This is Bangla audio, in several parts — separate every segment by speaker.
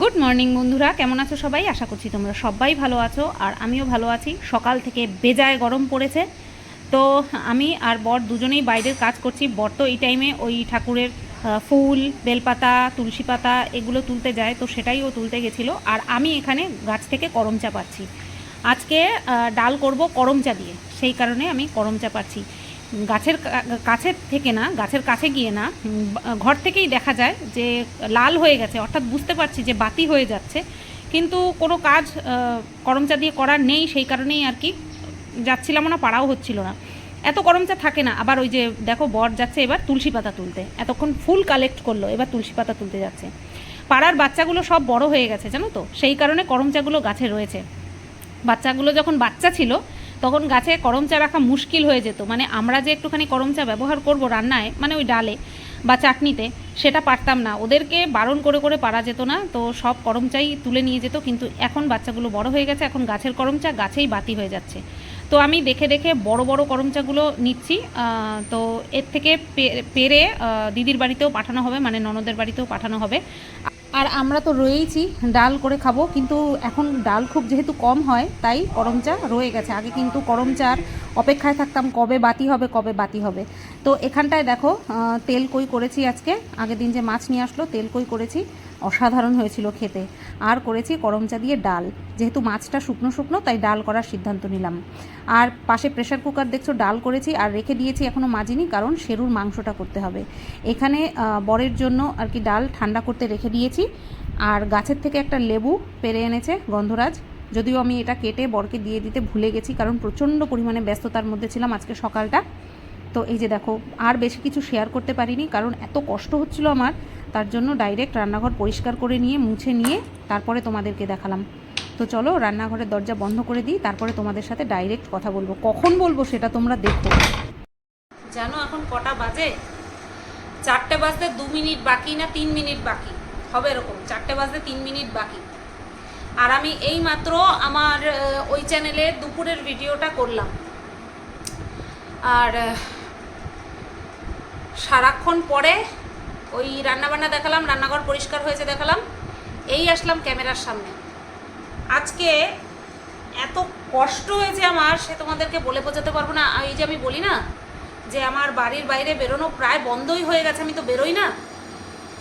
Speaker 1: গুড মর্নিং বন্ধুরা। কেমন আছো সবাই? আশা করছি তোমরা সবাই ভালো আছো। আর আমিও ভালো আছি। সকাল থেকে বেজায় গরম পড়েছে। তো আমি আর বর দুজনেই বাইরের কাজ করছি। বর তো এই টাইমে ওই ঠাকুরের ফুল, বেলপাতা, তুলসী পাতা এগুলো তুলতে যায়। তো সেটাই ও তুলতে গেছিল। আর আমি এখানে গাছ থেকে করম চা পাচ্ছি। আজকে ডাল করব করম চা দিয়ে। সেই কারণে আমি করম চা পাচ্ছি। গাছের কাছের থেকে না, গাছের কাছে গিয়ে না ঘর থেকেই দেখা যায় যে লাল হয়ে গেছে। অর্থাৎ বুঝতে পারছি যে বাতি হয়ে যাচ্ছে। কিন্তু কোনো কাজ করমচা দিয়ে করার নেই, সেই কারণেই আর কি যাচ্ছিলাম না, পাড়াও হচ্ছিল না। এত করমচা থাকে না। আবার ওই যে দেখো, বর যাচ্ছে এবার তুলসী পাতা তুলতে। এতক্ষণ ফুল কালেক্ট করল, এবার তুলসী পাতা তুলতে যাচ্ছে। পাড়ার বাচ্চাগুলো সব বড় হয়ে গেছে, জানো তো? সেই কারণে করমচাগুলো গাছে রয়েছে। বাচ্চাগুলো যখন বাচ্চা ছিল তখন গাছে করম চা রাখা মুশকিল হয়ে যেত। মানে আমরা যে একটুখানি করম চা ব্যবহার করব রান্নায় মানে ওই ডালে বা চাটনিতে, সেটা পারতাম না। ওদেরকে বারণ করে করে পারা যেত না, তো সব করম চাই তুলে নিয়ে যেত, কিন্তু এখন বাচ্চাগুলো বড় হয়ে গেছে, এখন গাছের করম চা গাছেই বাতি হয়ে যাচ্ছে। তো আমি দেখে দেখে বড় বড় করম চাগুলো নিচ্ছি তো এর থেকে পেরে দিদির বাড়িতেও পাঠানো হবে মানে ননদের বাড়িতেও পাঠানো হবে। আর আমরা তো রয়েইছি, ডাল করে খাব, কিন্তু এখন ডাল খুব যেহেতু কম হয়, তাই করম চা রয়ে গেছে। আগে কিন্তু করম চার অপেক্ষায় থাকতাম, কবে বাতি হবে, কবে বাতি হবে। তো এখানটায় দেখো তেল কই করেছি আজকে? আগের দিন যে মাছ নিয়ে আসলো, তেল কই করেছি? অসাধারণ হয়েছিল খেতে। আর করেছি করমচা দিয়ে ডাল। যেহেতু মাছটা শুকনো শুকনো, তাই ডাল করার সিদ্ধান্ত নিলাম। আর পাশে প্রেশার কুকার দেখছ, ডাল করেছি আর রেখে দিয়েছি এখনও মাজিনি, কারণ সেরুর মাংসটা করতে হবে। এখানে বরের জন্য আর কি ডাল ঠান্ডা করতে রেখে দিয়েছি। আর গাছের থেকে একটা লেবু পেরে এনেছে গন্ধরাজ। যদিও আমি এটা কেটে বরকে দিয়ে দিতে ভুলে গেছি, কারণ প্রচণ্ড পরিমাণে ব্যস্ততার মধ্যে ছিলাম আজকে সকালটা। তো এই যে দেখো, আর বেশি কিছু শেয়ার করতে পারিনি, কারণ এত কষ্ট হচ্ছিল আমার। তার জন্য ডাইরেক্ট রান্নাঘর পরিষ্কার করে নিয়ে, মুছে নিয়ে তারপরে তোমাদেরকে দেখালাম। তো চলো, রান্নাঘরের দরজা বন্ধ করে দিই, তারপরে তোমাদের সাথে ডাইরেক্ট কথা বলব। কখন বলব সেটা তোমরা দেখো। জানো এখন কটা বাজে? চারটে বাজতে দু মিনিট বাকি না তিন মিনিট বাকি? হবে এরকম, চারটে বাজতে তিন মিনিট বাকি। আর আমি এই মাত্র আমার ওই চ্যানেলে দুপুরের ভিডিওটা করলাম। আর সারাক্ষণ পরে ওই রান্নাবান্না দেখালাম, রান্নাঘর পরিষ্কার হয়েছে দেখালাম। এই আসলাম ক্যামেরার সামনে। আজকে এত কষ্ট হয়েছে আমার, সে তোমাদেরকে বলে বোঝাতে পারব না। এই যে আমি বলি না যে আমার বাড়ির বাইরে বেরোনো প্রায় বন্ধই হয়ে গেছে, আমি তো বেরোই না।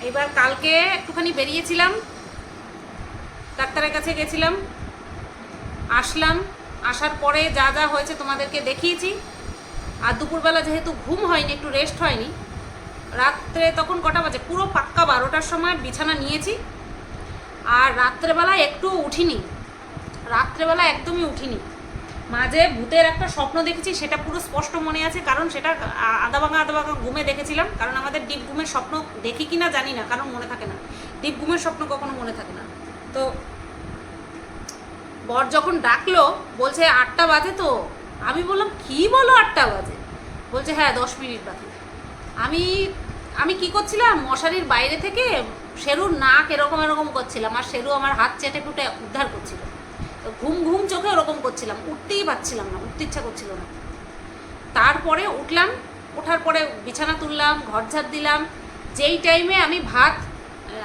Speaker 1: এবার কালকে একটুখানি বেরিয়েছিলাম, ডাক্তারের কাছে গেছিলাম, আসলাম। আসার পরে যা যা হয়েছে তোমাদেরকে দেখিয়েছি। আর দুপুরবেলা যেহেতু ঘুম হয়নি, একটু রেস্ট হয়নি রাত্রে তখন কটা বাজে? পুরো পাক্কা বারোটার সময় বিছানা নিয়েছি। আর রাত্রেবেলা একটু উঠিনি। রাত্রেবেলা একদমই উঠিনি। মাঝে ভূতের একটা স্বপ্ন দেখেছি, সেটা পুরো স্পষ্ট মনে আছে, কারণ সেটা আ- আধা ভাঙা আধা ভাঙা ঘুমে দেখেছিলাম। কারণ আমাদের ডিপ ঘুমের স্বপ্ন দেখি কি না জানি না, কারণ মনে থাকে না। ডিপ ঘুমের স্বপ্ন কখনো মনে থাকে না। তো বর যখন ডাকলো, বলছে, আটটা বাজে তো? আমি বললাম, কি বলো আটটা বাজে? বলছে হ্যাঁ দশ মিনিট বাকি। আমি আমি কি করছিলাম? মশারির বাইরে থেকে শেরুর নাক এরকম এরকম করছিলাম আর শেরু আমার হাত চেটে ফুটে উদ্ধার করছিল। তো ঘুম ঘুম চোখে ওরকম করছিলাম, উঠতেই পারছিলাম না, উঠতে ইচ্ছা করছিল না। তারপরে উঠলাম, ওঠার পরে বিছানা তুললাম, ঘর ঝাড় দিলাম। যেই টাইমে আমি ভাত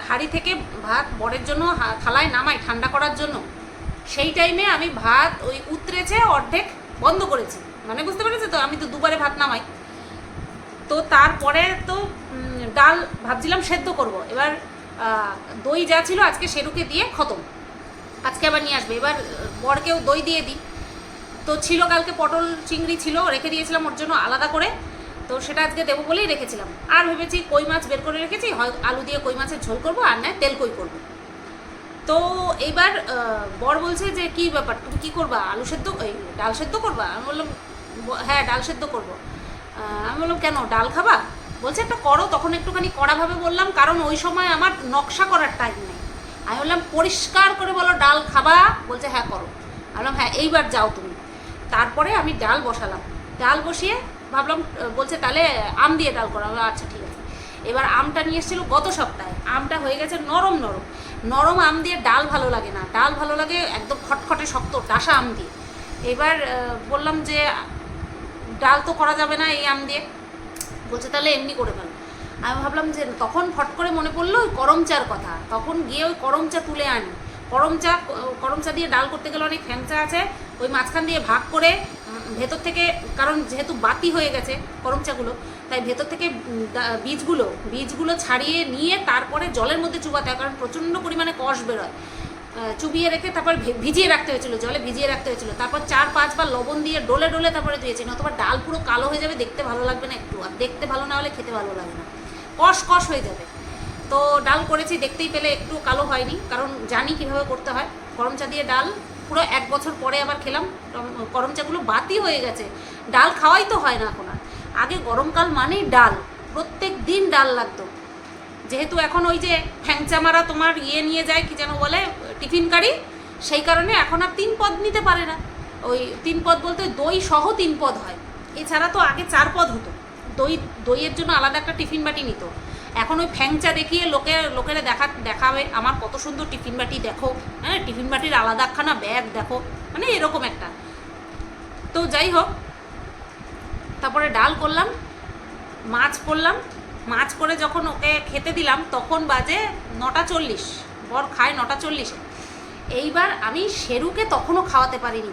Speaker 1: হাঁড়ি থেকে ভাত বরের জন্য থালায় নামাই ঠান্ডা করার জন্য, সেই টাইমে আমি ভাত ওই উতরেছে, অর্ধেক বন্ধ করেছি। মানে বুঝতে পেরেছ তো? আমি তো দুবারে ভাত নামাই। তো তারপরে তো ডাল ভাবছিলাম সেদ্ধ করব। এবার দই যা ছিল আজকে সেরুকে দিয়ে খতম। আজকে আবার নিয়ে আসবে। এবার বরকেও দই দিয়ে দিই। তো ছিল কালকে পটল চিংড়ি ছিল, রেখে দিয়েছিলাম ওর জন্য আলাদা করে। তো সেটা আজকে দেবো বলেই রেখেছিলাম। আর ভেবেছি কই মাছ বের করে রেখেছি, হয় আলু দিয়ে কই মাছের ঝোল করব, আর নয় তেল কই করব। তো এইবার বর বলছে যে, কি ব্যাপার? তুমি কী করবা? আলু সেদ্ধ ডাল সেদ্ধ করবা? আমি বললাম হ্যাঁ ডাল সেদ্ধ করব। আমি বললাম, কেন, ডাল খাবা? বলছে, একটা করো। তখন একটুখানি কড়াভাবে বললাম, কারণ ওই সময় আমার নকশা করার টাইম নেই। আমি বললাম, পরিষ্কার করে বলো, ডাল খাবা? বলছে হ্যাঁ করো। আমি বললাম হ্যাঁ এইবার যাও তুমি। তারপরে আমি ডাল বসালাম। ডাল বসিয়ে ভাবলাম বলছে, তাহলে আম দিয়ে ডাল করো আচ্ছা ঠিক আছে। এবার আমটা নিয়ে এসেছিল গত সপ্তাহে। আমটা হয়ে গেছে নরম নরম। নরম আম দিয়ে ডাল ভালো লাগে না। ডাল ভালো লাগে একদম খটখটে শক্ত, ডাসা আম দিয়ে। এবার বললাম যে ডাল তো করা যাবে না এই আম দিয়ে। বলছে, তাহলে এমনি করে ফেলো। আমি ভাবলাম যে তখন ফট করে মনে পড়ল ওই করম চার কথা। তখন গিয়ে ওই করম চা তুলে আনি। করম চা করম চা দিয়ে ডাল করতে গেলে অনেক ফ্যাংচা আছে। ওই মাঝখান দিয়ে ভাগ করে ভেতর থেকে, কারণ যেহেতু বাতি হয়ে গেছে করম চাগুলো, তাই ভেতর থেকে বীজগুলো বীজগুলো ছাড়িয়ে নিয়ে তারপরে জলের মধ্যে চুবাতে হয়, কারণ প্রচণ্ড পরিমাণে কষ বেরোয়। চুবিয়ে রেখে তারপর ভিজিয়ে রাখতে হয়েছিল, জলে ভিজিয়ে রাখতে হয়েছিল। তারপর চার পাঁচবার লবণ দিয়ে ডলে ডলে তারপরে দিয়েছি নতুবা ডাল পুরো কালো হয়ে যাবে, দেখতে ভালো লাগবে না একটু। আর দেখতে ভালো না হলে খেতে ভালো লাগে না। কষ কষ হয়ে যাবে। তো ডাল করেছি, দেখতেই পেলে একটু কালো হয়নি, কারণ জানি কীভাবে করতে হয়। গরম চা দিয়ে ডাল পুরো এক বছর পরে আবার খেলাম। গরম চাগুলো বাতি হয়ে গেছে। ডাল খাওয়াই তো হয় না এখন আর। আগে গরমকাল মানেই ডাল। প্রত্যেক দিন ডাল লাগতো। যেহেতু এখন ওই যে ফ্যাংচা মারা তোমার ইয়ে নিয়ে যায়, কি যেন বলে টিফিন কারি সেই কারণে এখন আর তিন পদ নিতে পারে না। ওই তিন পদ বলতে দই সহ তিন পদ হয়। এছাড়া তো আগে চার পদ হতো। দই, দইয়ের জন্য আলাদা একটা টিফিন বাটি নিত। এখন ওই ফ্যাংচা দেখিয়ে লোকে, লোকেরা দেখা, দেখাবে, আমার কত সুন্দর টিফিন বাটি দেখো। হ্যাঁ টিফিন বাটির আলাদা একখানা ব্যাগ দেখো। মানে এরকম একটা। তো যাই হোক, তারপরে ডাল করলাম, মাছ করলাম। মাছ করে যখন ওকে খেতে দিলাম, তখন বাজে নটা চল্লিশ। বর খায় নটা চল্লিশে। এইবার আমি শেরুকে তখনও খাওয়াতে পারিনি।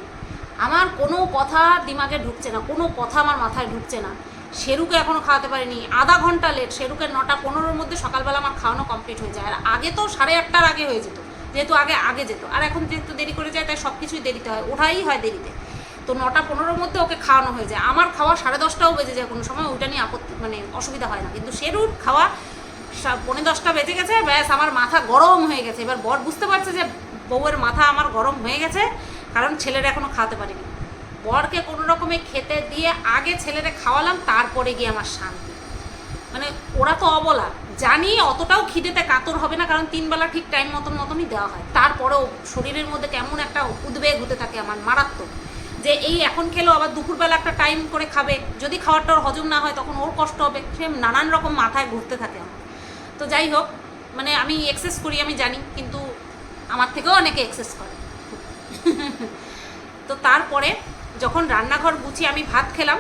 Speaker 1: আমার কোনো কথা দিমাগে ঢুকছে না, কোনো কথা আমার মাথায় ঢুকছে না। শেরুকে এখনও খাওয়াতে পারিনি। আধা ঘণ্টা লেট শেরুকে নটা পনেরোর মধ্যে সকালবেলা আমার খাওয়ানো কমপ্লিট হয়ে যায়। আর আগে তো সাড়ে আটটার আগে হয়ে যেত, যেহেতু আগে আগে যেত। আর এখন যেহেতু দেরি করে যায়, তাই সব কিছুই দেরিতে হয়, ওঠাই হয় দেরিতে। তো নটা পনেরোর মধ্যে ওকে খাওয়ানো হয়ে যায়। আমার খাওয়া সাড়ে দশটাও বেজে যায় কোনো সময়, ওইটা নিয়ে আপত্তি মানে অসুবিধা হয় না। কিন্তু শেরুর খাওয়া সা- পৌনে দশটা বেজে গেছে, ব্যাস আমার মাথা গরম হয়ে গেছে। এবার বর বুঝতে পারছে যে বউয়ের মাথা আমার গরম হয়ে গেছে, কারণ ছেলেরা এখনও খাওয়াতে পারিনি। বরকে কোনো রকমে খেতে দিয়ে আগে ছেলেরা খাওয়ালাম, তারপরে গিয়ে আমার শান্তি। মানে ওরা তো অবলা, জানি অতটাও খিদেতে কাতর হবে না, কারণ তিনবেলা ঠিক টাইম মতন, মতনই দেওয়া হয়। তারপরেও শরীরের মধ্যে কেমন একটা উদ্বেগ হতে থাকে আমার, মারাত্মক। যে এই এখন খেলেও আবার দুপুরবেলা একটা টাইম করে খাবে। যদি খাবারটা ওর হজম না হয়, তখন ওর কষ্ট হবে। সে নানান রকম মাথায় ঘুরতে থাকে আমার। তো যাই হোক মানে আমি এক্সেস করি, আমি জানি। কিন্তু আমার থেকেও অনেকে এক্সেস করে। তো তারপরে যখন রান্নাঘর গুছিয়ে আমি ভাত খেলাম,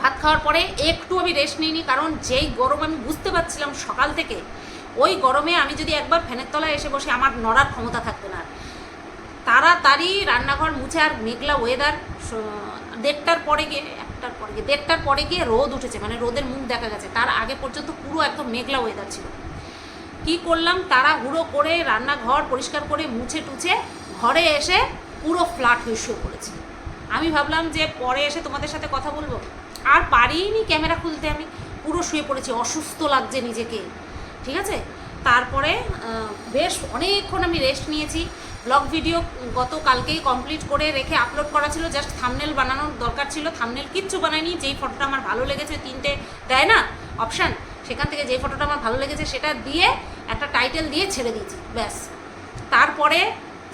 Speaker 1: ভাত খাওয়ার পরে একটু আমি রেস্ট নিইনি, কারণ যেই গরম আমি বুঝতে পারছিলাম সকাল থেকে, ওই গরমে আমি যদি একবার ফ্যানের তলায় এসে বসে আমার নড়ার ক্ষমতা থাকবে না। তাড়াতাড়ি রান্নাঘর মুছে আর মেঘলা ওয়েদার দেড়টার পরে গিয়ে, একটার পরে গিয়ে, দেড়টার পরে গিয়ে রোদ উঠেছে মানে রোদের মুখ দেখা গেছে। তার আগে পর্যন্ত পুরো একদম মেঘলা ওয়েদার ছিল। কি করলাম? তারা হুড়ো করে রান্নাঘর পরিষ্কার করে মুছে টুছে ঘরে এসে পুরো ফ্ল্যাট হয়ে পড়েছি। আমি ভাবলাম যে পরে এসে তোমাদের সাথে কথা বলব। আর পারিনি ক্যামেরা খুলতে আমি। পুরো শুয়ে পড়েছি, অসুস্থ লাগছে নিজেকে। ঠিক আছে? তারপরে বেশ অনেকক্ষণ আমি রেস্ট নিয়েছি। ব্লগ ভিডিও গত কালকেই কমপ্লিট করে রেখে আপলোড করা ছিল। জাস্ট থামনেল বানানোর দরকার ছিল। থামনেল কিচ্ছু বানাইনি। যেই ফটোটা আমার ভালো লেগেছে, তিনটে দেয় না অপশান সেখান থেকে যে ফটোটা আমার ভালো লেগেছে সেটা দিয়ে একটা টাইটেল দিয়ে ছেড়ে দিয়েছি, ব্যাস। তারপরে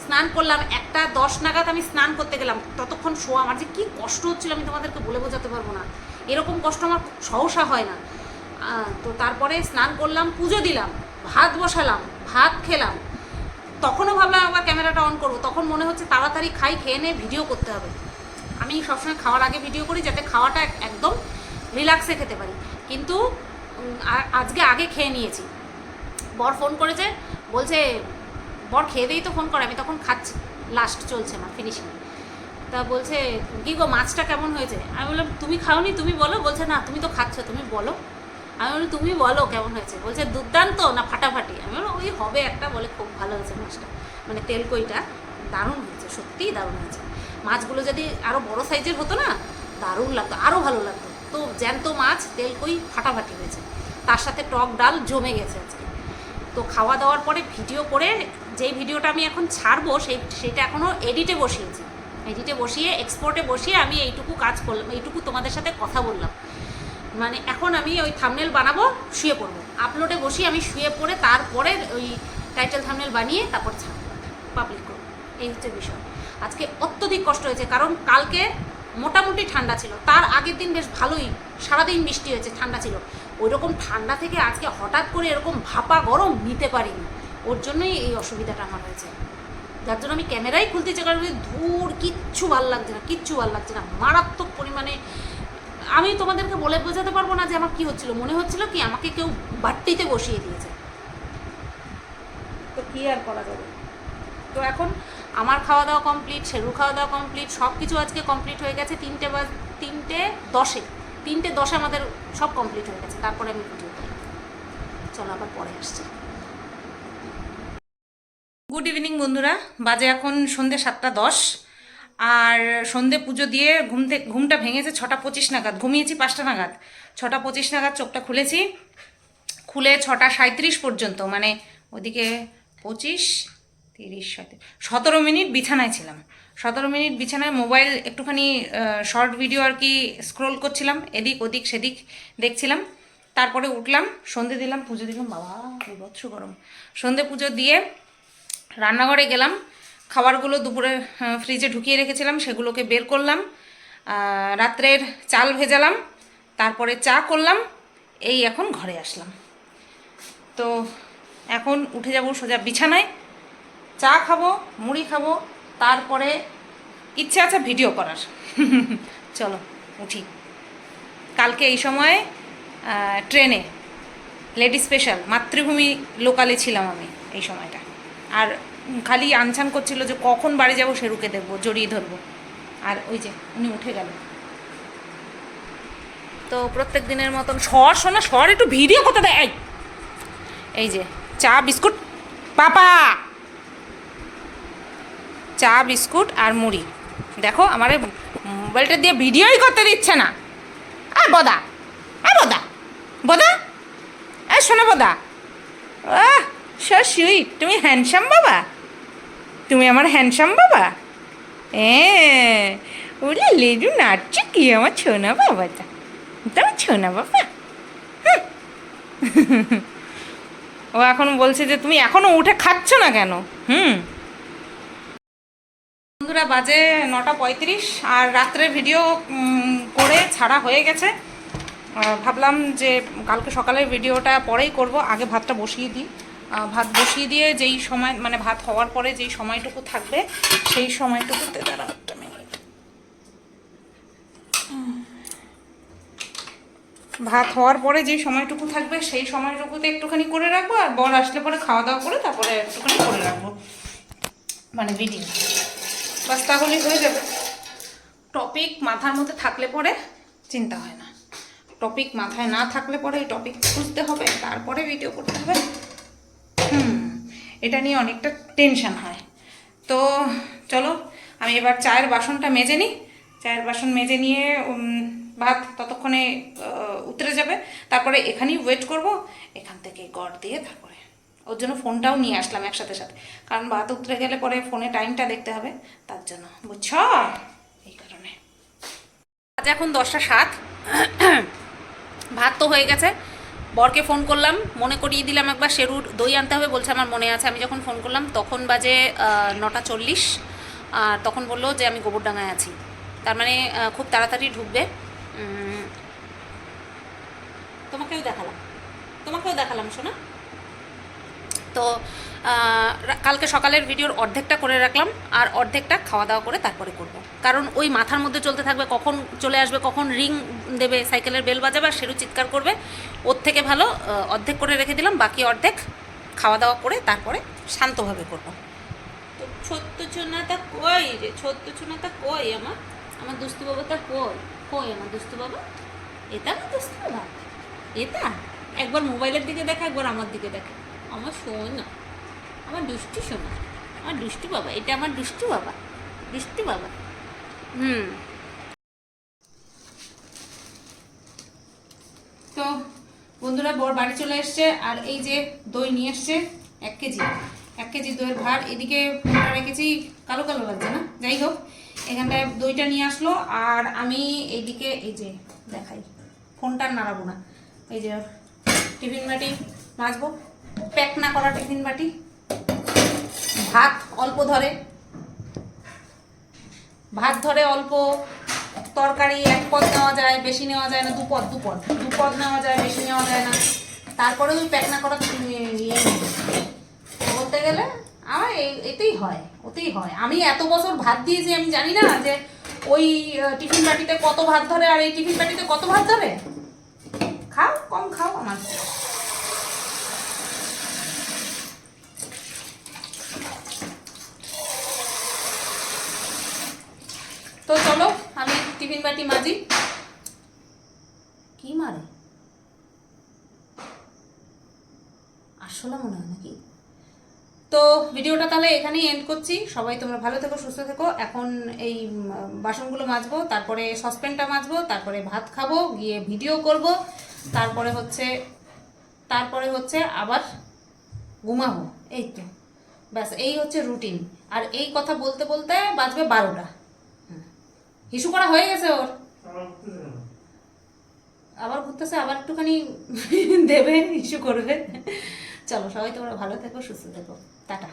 Speaker 1: স্নান করলাম, একটা দশ নাগাদ আমি স্নান করতে গেলাম। ততক্ষণ শোয়া, আমার যে কী কষ্ট হচ্ছিল, আমি তোমাদেরকে বলে বোঝাতে পারব না। এরকম কষ্ট আমার সহসা হয় না। তো তারপরে স্নান করলাম, পুজো দিলাম, ভাত বসালাম, ভাত খেলাম। তখনও ভাবলাম আবার ক্যামেরাটা অন করব। তখন মনে হচ্ছে তাড়াতাড়ি খাই, খেয়ে নিয়ে ভিডিও করতে হবে। আমি সবসময় খাওয়ার আগে ভিডিও করি, যাতে খাওয়াটা একদম রিল্যাক্সে খেতে পারি। কিন্তু আজকে আগে খেয়ে নিয়েছি। বর ফোন করেছে, বলছে, বর খেয়ে দিয়েই তো ফোন করে, আমি তখন খাচ্ছি। লাস্ট চলছে আমার ফিনিশিং তা বলছে, কি গো, মাছটা কেমন হয়েছে? আমি বললাম, তুমি খাওনি, তুমি বলো? বলছে, না, তুমি তো খাচ্ছ, তুমি বলো। আমি বললাম, তুমি বলো কেমন হয়েছে? বলছে, দুর্দান্ত, না ফাটাফাটি? আমি বললাম, ওই হবে একটা, বলে খুব ভালো হয়েছে মাছটা। মানে তেলকইটা দারুণ হয়েছে, সত্যিই দারুণ হয়েছে। মাছগুলো যদি আরও বড় সাইজের হতো না, দারুণ লাগতো আরও ভালো লাগতো। তো জ্যান্ত মাছ তেলকই ফাটাফাটি হয়েছে। তার সাথে টক ডাল জমে গেছে আজকে। তো খাওয়া দাওয়ার পরে ভিডিও করে যেই ভিডিওটা আমি এখন ছাড়বো, সেই, সেটা এখনও এডিটে বসিয়েছি। এডিটে বসিয়ে এক্সপোর্টে বসিয়ে আমি এইটুকু কাজ করলাম, এইটুকু তোমাদের সাথে কথা বললাম। মানে এখন আমি ওই থামনেল বানাবো, শুয়ে পড়ব। আপলোডে বসিয়ে আমি শুয়ে পড়ে তারপরে ওই টাইটেল থামনেল বানিয়ে তারপর ছাড়বো। পাবলিক করব। এই হচ্ছে বিষয়। আজকে অত্যধিক কষ্ট হয়েছে, কারণ কালকে মোটামুটি ঠান্ডা ছিল। তার আগের দিন বেশ ভালোই, সারাদিন বৃষ্টি হয়েছে, ঠান্ডা ছিল। ওই রকম ঠান্ডা থেকে আজকে হঠাৎ করে এরকম ভাপা গরম নিতে পারিনি। ওর জন্যই এই অসুবিধাটা আমার হয়েছে। যার জন্য আমি ক্যামেরাই খুলতে চাই, কারণ ধূর কিচ্ছু ভালো লাগছে না, কিচ্ছু ভালো লাগছে না। মারাত্মক পরিমাণে আমি তোমাদেরকে বলে বোঝাতে পারব না যে আমার কি হচ্ছিল। মনে হচ্ছিল কি আমাকে কেউ বাট্টিতে বসিয়ে দিয়েছে। তো কি আর করা যাবে? তো এখন আমার খাওয়া দাওয়া কমপ্লিট শেরু খাওয়া দাওয়া কমপ্লিট সব কিছু আজকে কমপ্লিট হয়ে গেছে তিনটে বা, তিনটে দশে। তিনটে দশে আমাদের সব কমপ্লিট হয়ে গেছে, তারপরে আমি ভিডিও করি চলো আবার পরে আসছি। গুড ইভিনিং বন্ধুরা, বাজে এখন সন্ধে সাতটা দশ, আর সন্ধে পুজো দিয়ে ঘুম থেকে ঘুমটা ভেঙেছে ছটা পঁচিশ নাগাদ, ঘুমিয়েছি পাঁচটা নাগাদ। ছটা পঁচিশ নাগাদ চোখটা খুলেছি, খুলে ছটা সাঁত্রিশ পর্যন্ত মানে ওদিকে পঁচিশ তিরিশ সাঁত্রিশ সতেরো মিনিট বিছানায় ছিলাম। সতেরো মিনিট বিছানায় মোবাইল একটুখানি শর্ট ভিডিও আর কি স্ক্রোল করছিলাম, এদিক ওদিক সেদিক দেখছিলাম। তারপরে উঠলাম, সন্ধে দিলাম, পুজো দিলাম, বাবা বিভৎস গরম। সন্ধে পুজো দিয়ে রান্নাঘরে গেলাম, খাবারগুলো দুপুরে ফ্রিজে ঢুকিয়ে রেখেছিলাম, সেগুলোকে বের করলাম রাত্রের চাল ভেজালাম, তারপরে চা করলাম, এই এখন ঘরে আসলাম। তো এখন উঠে যাব সোজা বিছানায় চা খাব, মুড়ি খাব, তারপরে ইচ্ছে আছে ভিডিও করার। চলো, উঠি। কালকে এই সময় ট্রেনে, লেডি স্পেশাল, মাতৃভূমি লোকালে ছিলাম আমি এই সময়টা। আর খালি আনছান করছিল যে কখন বাড়ি যাব সেরুকে দেখব, জড়িয়ে ধরবো। আর ওই যে, উনি উঠে গেল। তো প্রত্যেক দিনের মতন সর শোনা সর, একটু ভিডিও করতে দেয়। এই যে, চা, বিস্কুট, পাপা! চা, বিস্কুট আর মুড়ি। দেখো, আমার মোবাইলটা দিয়ে ভিডিওই করতে দিচ্ছে না। আর বদা আর বদা বদা আর শোনো বদা। সো সুইট তুমি হ্যান্ডসাম বাবা? তুমি আমার হ্যান্ডসাম বাবা? এ ওরে লেজু নাচছে কি আমার ছোনা বাবাটা? তোমার ছোনা বাবা। ও এখন বলছে যে, তুমি এখনও উঠে খাচ্ছ না কেন? হুম। বন্ধুরা, বাজে নটা পঁয়ত্রিশ আর রাত্রে ভিডিও করে ছাড়া হয়ে গেছে। ভাবলাম যে কালকে সকালের ভিডিওটা পরেই করব। আগে ভাতটা বসিয়ে দিই। ভাত বসিয়ে দিয়ে যেই সময় মানে ভাত হওয়ার পরে যেই সময়টুকু থাকবে, সেই সময়টুকুতে দাঁড়া একটা মিনিট ভাত হওয়ার পরে যে সময়টুকু থাকবে, সেই সময়টুকুতে একটুখানি করে রাখব, আর বর আসলে পরে খাওয়া দাওয়া করে তারপরে একটুখানি করে রাখব। মানে ভিডিও বাস তাহলেই হয়ে যাবে। টপিক মাথার মধ্যে থাকলে পরে চিন্তা হয় না। টপিক মাথায় না থাকলে পরে টপিক খুঁজতে হবে, তারপরে ভিডিও করতে হবে। হুম, এটা নিয়ে অনেকটা টেনশন হয়। তো চলো, আমি এবার চায়ের বাসনটা মেজে নিই। চায়ের বাসন মেজে নিয়ে ভাত ততক্ষণে উতরে যাবে। তারপরে এখানেই ওয়েট করব। এখান থেকে গড় দিয়ে তারপরে ওর জন্য ফোনটাও নিয়ে আসলাম একসাথে সাথে। কারণ ভাত উতরে গেলে পরে ফোনে টাইমটা দেখতে হবে, তার জন্য। বুঝছ? এই কারণে। আজ এখন দশটা সাত। ভাত তো হয়ে গেছে। বরকে ফোন করলাম, মনে করিয়ে দিলাম একবার, শেরুর দই আনতে হবে বলছে আমার মনে আছে। আমি যখন ফোন করলাম, তখন বাজে নটা চল্লিশ। আর তখন বলল যে আমি গোবরডাঙ্গায় আছি। তার মানে খুব তাড়াতাড়ি ঢুকবে। তোমাকেও দেখালাম। তোমাকেও দেখালাম, শোনা। তো কালকে সকালের ভিডিওর অর্ধেকটা করে রাখলাম আর অর্ধেকটা খাওয়া দাওয়া করে তারপরে করব। কারণ ওই মাথার মধ্যে চলতে থাকবে, কখন চলে আসবে, কখন রিং দেবে, সাইকেলের বেল বাজাবে আর সেরু চিৎকার করবে। ওর থেকে ভালো অর্ধেক করে রেখে দিলাম, বাকি অর্ধেক খাওয়া দাওয়া করে তারপরে শান্তভাবে করব। তো ছোট্ট ছোনাটা কই রে? ছোট্ট ছোনাটা কই আমার? আমার দুস্তু বাবাটা কই? কই আমার দুস্তু বাবা? এটা আমার দুস্তু বাবা। এটা? একবার মোবাইলের দিকে দেখা, একবার আমার দিকে দেখা। আমার সোনা আমার দুষ্টু সোনা আমার দুষ্টু বাবা, এটা আমার দুষ্টু বাবা। দুষ্টু বাবা। হুম। তো বন্ধুরা, বর বাড়ি চলে এসছে, আর এই যে দই নিয়ে এসছে, এক কেজি। এক কেজি দইয়ের ভার। এদিকে রেখেছি, কালো কালো লাগছে না? যাই হোক, এখানটায় দইটা নিয়ে আসলো, আর আমি এইদিকে, এই যে দেখাই, ফোনটা নাড়াবো না। এই যে টিফিন বাটি মাজবো। প্যাক না করা টিফিন বাটি? ভাত অল্প ধরে। ভাত ধরে অল্প তরকারি, এক পদ নেওয়া যায়, বেশি নেওয়া যায় না, দু পদ দু পদ। দু পদ নেওয়া যায়, বেশি নেওয়া যায় না। তারপরে ওই প্যাক না করা ইয়ে। বলতে গেলে, আমার এতেই হয়, ওতেই হয়। আমি এত বছর ভাত দিয়েছি, আমি জানি না যে ওই টিফিন বাটিতে কত ভাত ধরে, আর এই টিফিন বাটিতে কত ভাত ধরে? খাও, কম খাও আমার। তো চলো আমি টিফিন বাটি মাজি। কি মারে? আসলে মনে হয় নাকি? তো ভিডিওটা তাহলে এখানেই এন্ড করছি। সবাই তোমরা ভালো থেকো সুস্থ থেকো। এখন এই বাসনগুলো মাজবো তারপরে সসপ্যানটা মাজবো তারপরে ভাত খাব গিয়ে ভিডিও করব তারপরে হচ্ছে তারপরে হচ্ছে আবার ঘুমাবো। এই তো। ব্যাস এই হচ্ছে রুটিন আর এই কথা বলতে বলতে বাজবে বারোটা। হিসু করা হয়ে গেছে ওর। আবার ঘুরতেছে আবার একটুখানি দেবে ইস্যু করবে। চলো সবাই তোমরা ভালো থেকো সুস্থ থেকো। টাটা।